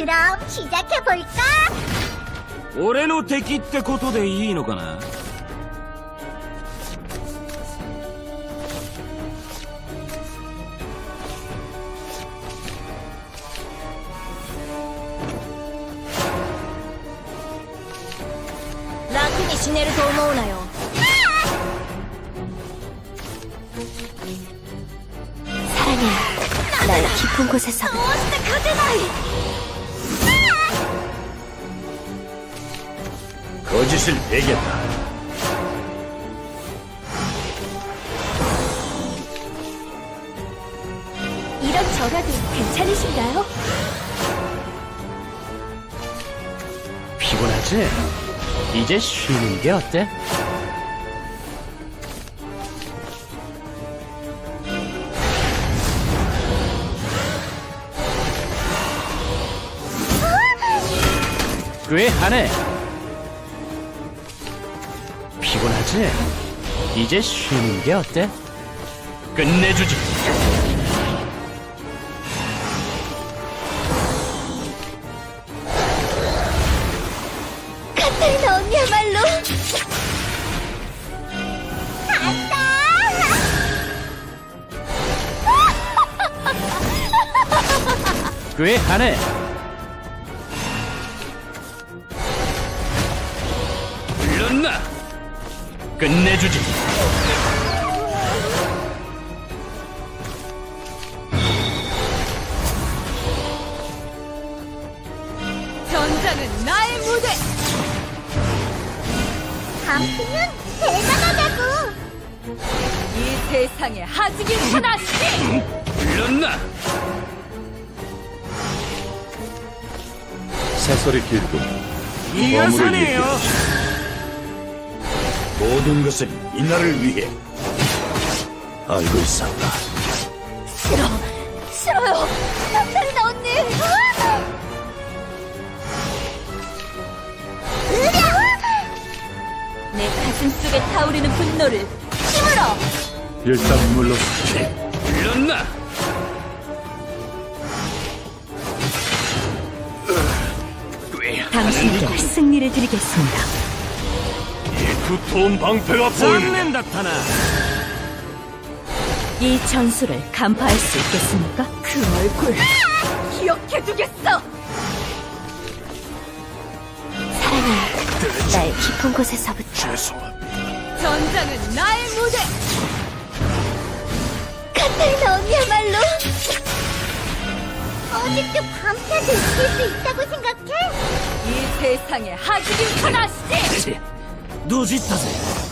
그럼 시작해볼까? 俺の敵ってことでいいのかな 楽に死ねると思うなよ사랑해날 깊은 곳에서 どうして勝てない 거짓을 베겠다. 이런 저라도 괜찮으신가요? 피곤하지? 이제 쉬는 게 어때? 꽤 하네. 피곤하지? 이제 쉬는 게 어때? 끝내주지. 카타리나 언니야말로! 꽤하 끝내주지. 전자는 나의 무대. 감수는 대단하다고. 이 세상에 하지긴 하나씩. 불렀나? 사설이 길고 이어서네요. 모든 것은 이날을 위해 알고 있었다. 싫어 싫어요 카타리나 언니 내 가슴 속에 타오르는 분노를 힘으로 일단. 물렀나? 꽤 당신께 승리를 드리겠습니다 이 두터운 방패가 보이는 이 전술을 간파할 수 있겠습니까? 그 얼굴 기억해두겠어. 사랑해 나의 깊은 곳에서부터 죄송합니다. 전장은 나의 무대. 카타리나 언니야말로 아직도 밤새도 있을 수 있다고 생각해? 이 세상에 하지긴 하나씩. ドジったぜ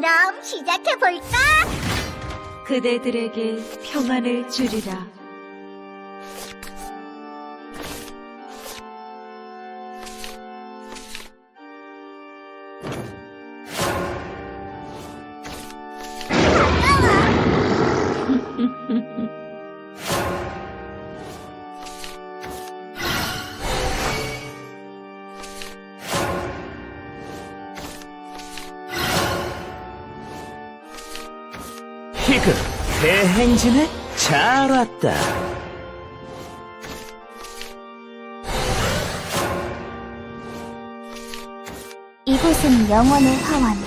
그럼 시작해볼까? 그대들에게 평안을 주리라 희극 대행진에 잘 왔다. 이곳은 영원의 화원.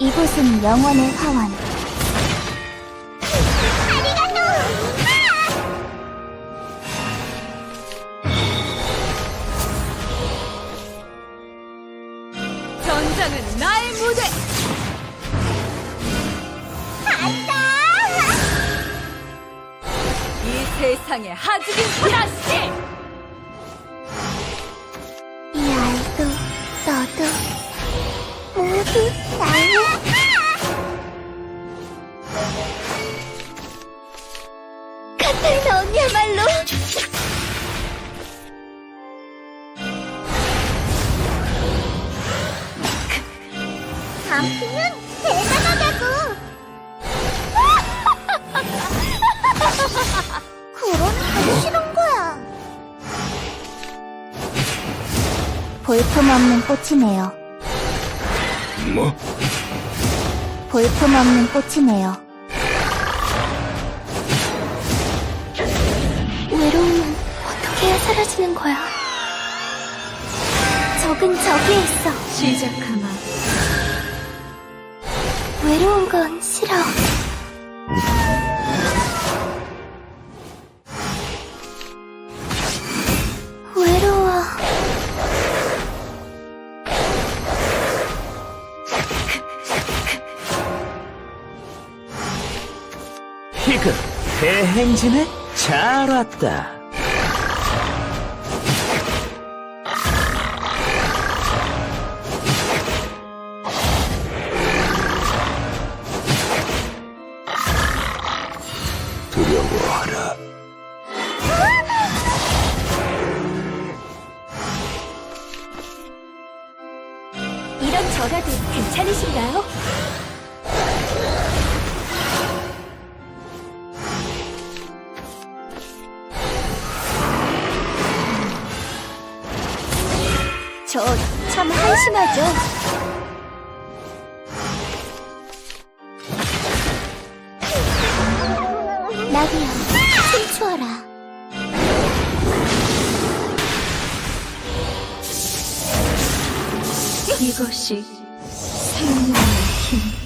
이곳은 영원의 화원. 세상에 하직인 하나씩! 이 아이도 너도 모두 나의 카타리나 언니야말로. 아프면 볼품없는 꽃이네요. 뭐? 볼품없는 꽃이네요. 외로움은 어떻게 해야 사라지는 거야? 적은 저기에 있어. 시작하마. 외로운 건 싫어. 희극 대행진에 잘 왔다. 두려워하라. 이런 저라도 괜찮으신가요? 저 참 한심하죠? 나비야, 춤추어라. 이것이 생명의 힘.